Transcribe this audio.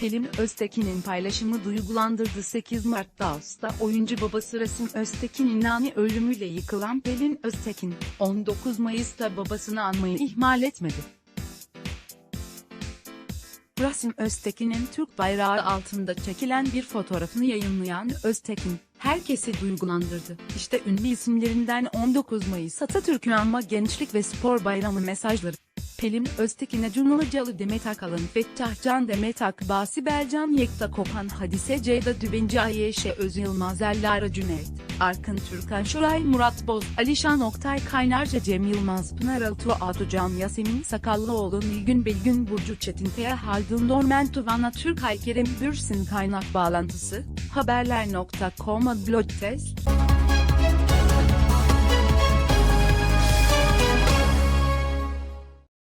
Pelin Öztekin'in paylaşımı duygulandırdı 8 Mart'ta Ağustos'ta oyuncu babası Rasim Öztekin'in ani ölümüyle yıkılan Pelin Öztekin, 19 Mayıs'ta babasını anmayı ihmal etmedi. Rasim Öztekin'in Türk bayrağı altında çekilen bir fotoğrafını yayınlayan Öztekin, herkesi duygulandırdı. İşte ünlü isimlerinden 19 Mayıs Atatürk'ü anma Gençlik ve Spor Bayramı mesajları. Pelin Öztekin'e Cumhurcalı Demet Akalın, Fettah Can Demet Akbağ, Sibel Can Yekta Kopan Hadise Ceyda Dübenci Ayşe Özyılmaz Ellara Cüneyt, Arkın Türkan Şoray Murat Boz, Alişan Oktay Kaynarca Cem Yılmaz Pınar Altuğ Atucan Yasemin Sakallıoğlu Nilgün Bilgün Burcu Çetinkaya Haldun Dormen Tuvana Türkay Kerem Bürsin Kaynak Bağlantısı, Haberler.com Blog Test